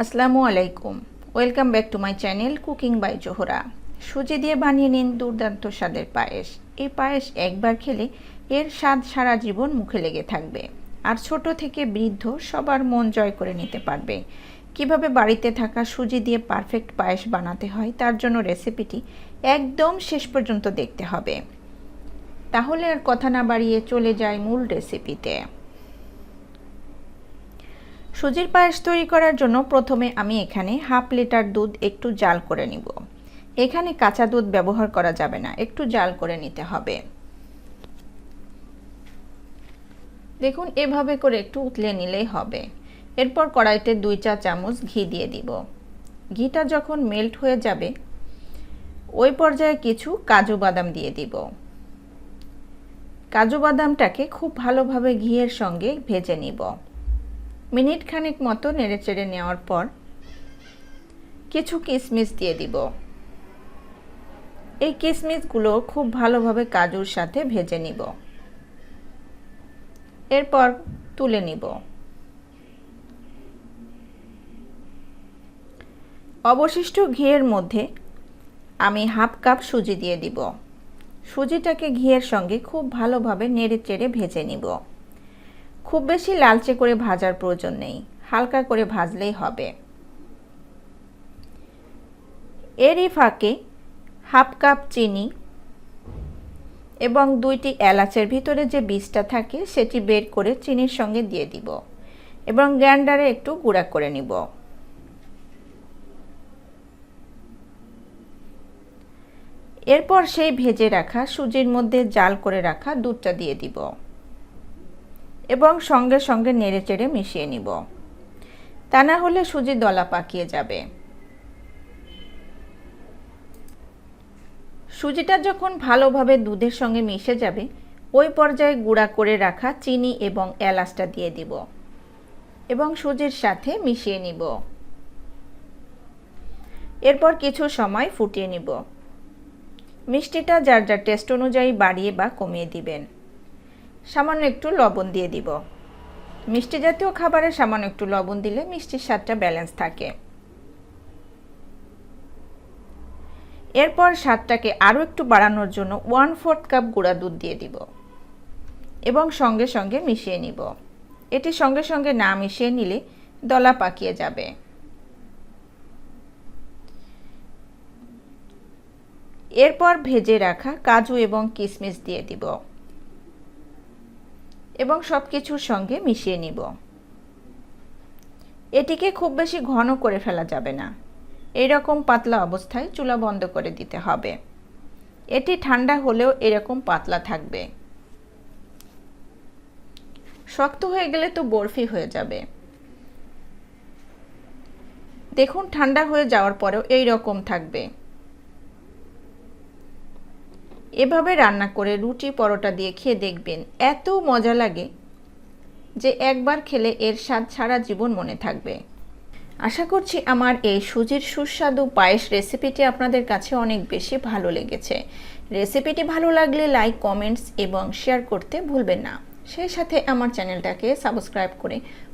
আসসালামু আলাইকুম। Welcome back to my channel cooking by Zohra সুজি দিয়ে বানিয়ে নিন দুর্দান্ত স্বাদের পায়েস। এই পায়েস একবার খেলে এর স্বাদ সারা জীবন মুখে লেগে থাকবে। আর ছোট থেকে বৃদ্ধ সবার মন জয় করে নিতে পারবে। কীভাবে বাড়িতে থাকা সুজি দিয়ে পারফেক্ট পায়েস বানাতে হয়, তার জন্য রেসিপিটি একদম শেষ পর্যন্ত দেখতে হবে। তাহলে আর কথা না বাড়িয়ে চলে যায় মূল রেসিপিতে সুজির পায়েস তৈরি করার জন্য প্রথমে আমি এখানে হাফ লিটার দুধ একটু জাল করে নিব। এখানে কাঁচা দুধ ব্যবহার করা যাবে না, একটু জাল করে নিতে হবে। দেখুন, এভাবে করে একটু উতলে নিলেই হবে। এরপর কড়াইতে দুই চা চামচ ঘি দিয়ে দিব। ঘিটা যখন মেল্ট হয়ে যাবে, ওই পর্যায়ে কিছু কাজু বাদাম দিয়ে দিব। কাজু বাদামটাকে খুব ভালোভাবে ঘিয়ের সঙ্গে ভেজে নিব। মিনিট খানিক মতো নেড়েচেড়ে নেওয়ার পর কিছু কিশমিশ দিয়ে দিব। এই কিশমিশগুলো খুব ভালোভাবে কাজুর সাথে ভেজে নিব। এরপর তুলে নিব। অবশিষ্ট ঘিয়ের মধ্যে আমি হাফ কাপ সুজি দিয়ে দিব। সুজিটাকে ঘিয়ের সঙ্গে খুব ভালোভাবে নেড়ে চেড়ে ভেজে নিব। খুব বেশি লালচে করে ভাজার প্রয়োজন নেই, হালকা করে ভাজলেই হবে। এরই ফাঁকে হাফ কাপ চিনি এবং দুইটি এলাচের ভিতরে যে বীজটা থাকে সেটি বের করে চিনির সঙ্গে দিয়ে দিব এবং গ্রাইন্ডারে একটু গুঁড়া করে নিব। এরপর সেই ভেজে রাখা সুজির মধ্যে জাল করে রাখা দুধটা দিয়ে দিব। এবং সঙ্গে সঙ্গে নেড়ে চেড়ে মিশিয়ে নিব। তা না হলে সুজি দলা পাকিয়ে যাবে। সুজিটা যখন ভালোভাবে দুধের সঙ্গে মিশে যাবে, ওই পর্যায়ে গুঁড়া করে রাখা চিনি এবং এলাচটা দিয়ে দিব এবং সুজির সাথে মিশিয়ে নিব। এরপর কিছু সময় ফুটিয়ে নিব। মিষ্টিটা যার যার টেস্ট অনুযায়ী বাড়িয়ে বা কমিয়ে দিবেন। সামান্য একটু লবণ দিয়ে দিব। মিষ্টি জাতীয় খাবারে সামান্য একটু লবণ দিলে মিষ্টির স্বাদটা ব্যালেন্স থাকে। এরপর স্বাদটাকে আরও একটু বাড়ানোর জন্য ওয়ান ফোর্থ কাপ গুঁড়া দুধ দিয়ে দিব এবং সঙ্গে সঙ্গে মিশিয়ে নিব। এটি সঙ্গে সঙ্গে না মিশিয়ে নিলে দলা পাকিয়ে যাবে। এরপর ভেজে রাখা কাজু এবং কিশমিশ দিয়ে দিব। এবং সব কিছুর সঙ্গে মিশিয়ে নিব। এটিকে খুব বেশি ঘন করে ফেলা যাবে না। এরকম পাতলা অবস্থায় চুলা বন্ধ করে দিতে হবে। এটি ঠান্ডা হলেও এরকম পাতলা থাকবে। শক্ত হয়ে গেলে তো বরফি হয়ে যাবে। দেখুন, ঠান্ডা হয়ে যাওয়ার পরেও এই রকম থাকবে। এভাবে রান্না করে রুটি পরোটা দিয়ে খেয়ে দেখবেন এত মজা লাগে যে একবার খেলে এর স্বাদ সারা জীবন মনে থাকবে। আশা করছি আমার এই সুজির সুস্বাদু পায়েস রেসিপিটি আপনাদের কাছে অনেক বেশি ভালো লেগেছে। রেসিপিটি ভালো লাগলে লাইক, কমেন্টস এবং শেয়ার করতে ভুলবেন না। সেই সাথে আমার চ্যানেলটাকে সাবস্ক্রাইব করে